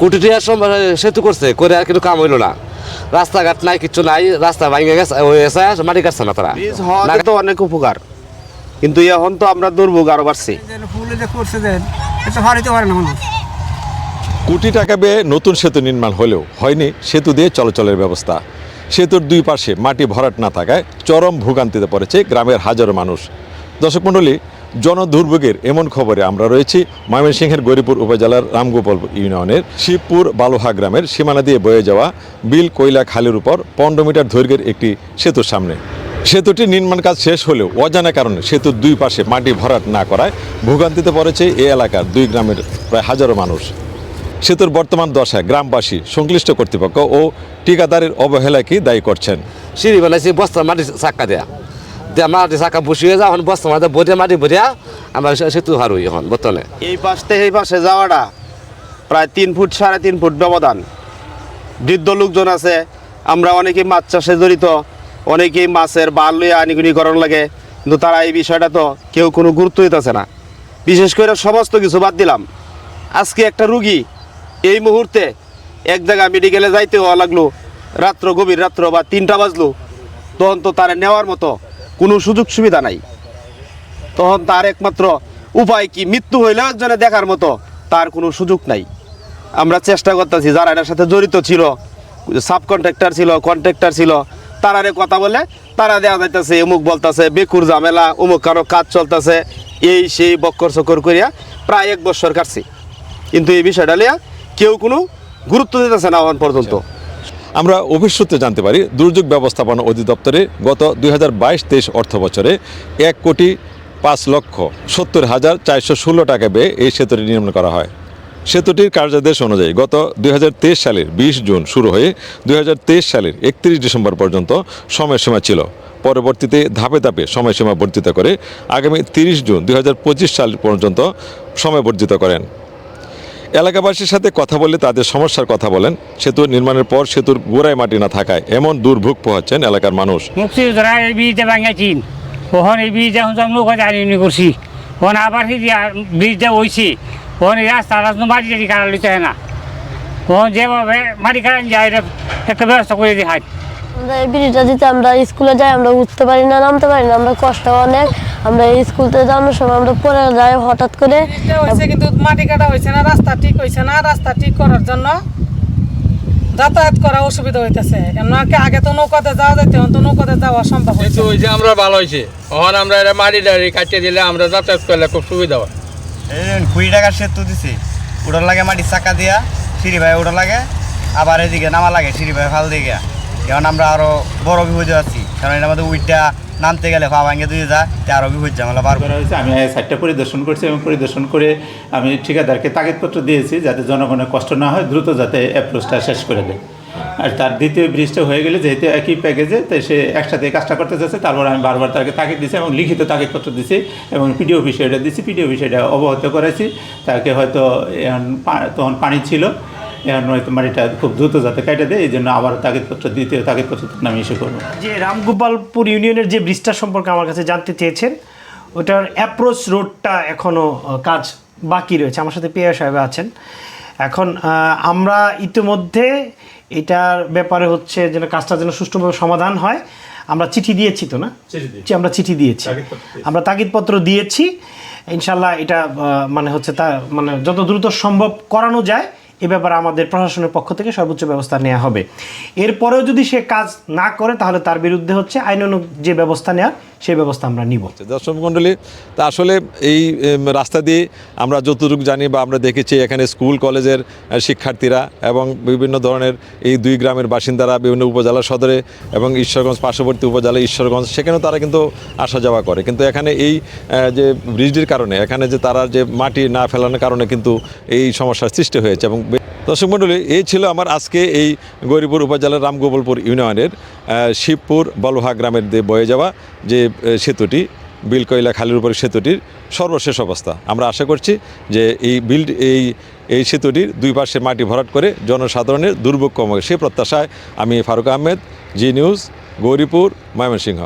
কোটি টিয়ার সেতু করছে করে আর কিন্তু কাম হইল না। রাস্তাঘাট নাই কিচ্ছু নাই রাস্তা ভাঙে গেছে মাটি কাটছে না তারা। তো অনেক উপকার। কিন্তু এখন তো আমরা দুর্ভোগ আরও বাড়ছি। কোটি টাকা ব্যয়ে নতুন সেতু নির্মাণ হলেও হয়নি সেতু দিয়ে চলাচলের ব্যবস্থা। সেতুর দুই পাশে মাটি ভরাট না থাকায় চরম ভোগান্তিতে পড়েছে গ্রামের হাজারো মানুষ। দর্শক মণ্ডলী জনদুর্ভোগের এমন খবরে আমরা রয়েছি। ময়মনসিংহের গরিপুর উপজেলার রামগোপাল ইউনিয়নের শিবপুর বালুহা গ্রামের সীমানা দিয়ে বয়ে যাওয়া বিল কয়লা খালের উপর পনেরো মিটার দৈর্ঘ্যের একটি সেতুর সামনে। সেতুটির নির্মাণ কাজ শেষ হলেও অজানা কারণে সেতুর দুই পাশে মাটি ভরাট না করায় ভোগান্তিতে পড়েছে এ এলাকার দুই গ্রামের প্রায় হাজারো মানুষ। সেতুর বর্তমান দশায় গ্রামবাসী, সংশ্লিষ্ট কর্তৃপক্ষ ও ঠিকাদারের অবহেলাকে দায়ী করছেন। সিঁড়ি বানাইছি বস্তা মাটি চাক্কা দিয়া। যাও, এখন বস্তা বরিয়া মাটি আমরা সেতু এখন এই এই পাশে যাওয়াটা প্রায় তিন ফুট সাড়ে তিন ফুট বৃদ্ধ লোকজন আছে, আমরা অনেকেই মাছ চাষে জড়িত, অনেকেই মাছের বাল লইয়া আনিগুনি করার লাগে, কিন্তু তারা এই বিষয়টা তো কেউ কোনো গুরুত্ব দিতেছে না। বিশেষ করে সমস্ত কিছু বাদ দিলাম। আজকে একটা রুগী, এই মুহূর্তে এক জায়গায় মেডিকেলে যাইতে হওয়া লাগল, রাত্র গভীর রাত্র বা তিনটা বাজলো, তখন তো তারা নেওয়ার মতো কোনো সুযোগ সুবিধা নাই। তখন তার একমাত্র উপায় কি? মৃত্যু হইলেও একজনে দেখার মতো তার কোনো সুযোগ নাই। আমরা চেষ্টা করতেছি, যারা এটার সাথে জড়িত ছিল সাব কন্ট্রাক্টর ছিল কন্ট্রাক্টর ছিল, তারারে কথা বলে তারা দেওয়া যাইতেছে, অমুক বলতেছে, বেকুর ঝামেলা, অমুক কারও কাজ চলতেছে, এই সেই বক্কর চক্কর করিয়া প্রায় এক বছর কাটছি। কিন্তু এই বিষয়টা লিয়া কেউ কোনো গুরুত্ব দিতেছে না এখন পর্যন্ত। আমরা অফিস সূত্রে জানতে পারি, দুর্যোগ ব্যবস্থাপনা অধিদপ্তরে গত দুই হাজার বাইশ তেইশ অর্থ বছরে এক কোটি পাঁচ লক্ষ সত্তর হাজার চারশো ষোলো টাকা ব্যয়ে এই সেতুটি নির্মাণ করা হয়। সেতুটির কার্যাদেশ অনুযায়ী গত দুই হাজার তেইশ সালের বিশ জুন শুরু হয়ে দুই হাজার তেইশ সালের একত্রিশ ডিসেম্বর পর্যন্ত সময়সীমা ছিল। পরবর্তীতে ধাপে ধাপে সময়সীমা বর্ধিত করে আগামী তিরিশ জুন দু হাজার পঁচিশ সাল পর্যন্ত সময় বর্ধিত করেন। এলাকাবাসীর সাথে কথা বলে তাদের সমস্যার কথা বলেন। সেতু নির্মাণের পর সেতুর গোড়ায় মাটি না থাকায় এমন দুর্ভোগ পোহাচ্ছেন এলাকার মানুষ। মুক্তিযোদ্ধারা এই ব্রিজটা ওখান এই ব্রিজ এখন সব নৌকা জানি করছি। ওখানে আবার সেই ব্রিজটা হয়েছে ওখানে রাস্তা রাস্তা মাটি লইতে হয় না। ওখানে যেভাবে মাটি যায় এটা একটা ব্যবস্থা করে দেখায় আমরা এই ব্রিজটা দিতে আমরা স্কুলে যাই আমরা উঠতে পারি না নামতে পারি না আমরা কষ্ট অনেক। আমরা এই স্কুলতে যাওয়ার সময় আমরা পড়ে যাই হঠাৎ করে। হয়েছে কিন্তু মাটি কাটা হয়েছে না রাস্তা ঠিক হয়েছে না রাস্তা ঠিক করার জন্য যাতায়াত করা অসুবিধা হইতেছে। কেন কি আগে তো নৌকাতে যাওয়া যেত এখন তো নৌকাতে যাওয়া সম্ভব কিন্তু ওই যে আমরা ভালো হয়েছে তখন আমরা এটা মাটি টাড়ি কাটিয়ে দিলে আমরা যাতায়াত করলে খুব সুবিধা হয়। এই যে কুড়ি টাকার সেতু দিছি। ওটার লাগে মাটির চাকা দিয়া সিঁড়ি ভাই ওটা লাগে। আবার এদিকে নামা লাগে সিঁড়ি ভাই ফাল দিয়ে এখন আমরা আরও বড় বিপদে আছি। কারণ এটা আমাদের উইটটা নামতে গেলে পা ভাঙে দিয়ে যায়, তে আরও বিপদ ঝামেলা করা হয়েছে, আমি সাইটটা পরিদর্শন করছি এবং পরিদর্শন করে আমি ঠিকাদারকে তাগিদপত্র দিয়েছি যাতে জনগণের কষ্ট না হয়, দ্রুত যাতে অ্যাপ্রোচটা শেষ করে দেয়। আর তার দ্বিতীয় ব্রিজটা হয়ে গেলে যেহেতু একই প্যাকেজে তাই সে একসাথে কাজটা করতে চাচ্ছে, তারপর আমি বারবার তাকে তাগিদ দিয়েছি এবং লিখিত তাগিদপত্র দিয়েছি এবং পিডিও বিষয়টা দিয়েছি পিডিও বিষয়টা অবগত করেছি। তাকে হয়তো তখন পানি ছিল এখন হয়তো মাটিটা খুব দ্রুত যাতে কেটে দেয় এই জন্য আবার তাগিদপত্র দ্বিতীয় তাগিদপত্র আমি ইস্যু করব। যে রামগোপালপুর ইউনিয়নের যে ব্রিজটা সম্পর্কে আমার কাছে জানতে চেয়েছেন ওটার অ্যাপ্রোচ রোডটা এখনও কাজ বাকি রয়েছে। আমার সাথে পেয়া সাহেব আছেন। এখন আমরা ইতিমধ্যে এটার ব্যাপারে হচ্ছে যেন কাজটা যেন সুষ্ঠুভাবে সমাধান হয়। আমরা চিঠি দিয়েছি তো না? আমরা চিঠি দিয়েছি। আমরা তাগিদপত্র দিয়েছি। ইনশাল্লাহ এটা মানে হচ্ছে তা মানে যত দ্রুত সম্ভব করানো যায়। এ ব্যাপারে আমাদের প্রশাসনের পক্ষ থেকে সর্বোচ্চ ব্যবস্থা নেওয়া হবে। এরপরেও যদি সে কাজ না করে, তাহলে তার বিরুদ্ধে হচ্ছে আইনানুগ যে ব্যবস্থা নেওয়ার সেই ব্যবস্থা আমরা নিব। দর্শক মণ্ডলী, তা আসলে এই রাস্তা দিয়ে আমরা যতটুকু জানি বা আমরা দেখেছি, এখানে স্কুল, কলেজের শিক্ষার্থীরা এবং বিভিন্ন ধরনের এই দুই গ্রামের বাসিন্দারা বিভিন্ন উপজেলা সদরে এবং ঈশ্বরগঞ্জ, পার্শ্ববর্তী উপজেলা ঈশ্বরগঞ্জ, সেখানেও তারা কিন্তু আসা যাওয়া করে। কিন্তু এখানে এই যে ব্রিজটির কারণে, এখানে যে তারা যে মাটি না ফেলানোর কারণে কিন্তু এই সমস্যার সৃষ্টি হয়েছে এবং দর্শক মণ্ডলী এই ছিল আমার আজকে এই গৌরীপুর উপজেলার রামগোপালপুর ইউনিয়নের শিবপুর বলহা গ্রামের দিয়ে বয়ে যাওয়া যে সেতুটি, বিলকয়লা খালের উপরে সেতুটির সর্বশেষ অবস্থা। আমরা আশা করছি যে এই বিল, এই এই সেতুটির দুই পাশে মাটি ভরাট করে জনসাধারণের দুর্ভোগ কমে সেই প্রত্যাশায় আমি ফারুক আহমেদ, জি নিউজ, গৌরীপুর, ময়মনসিংহ।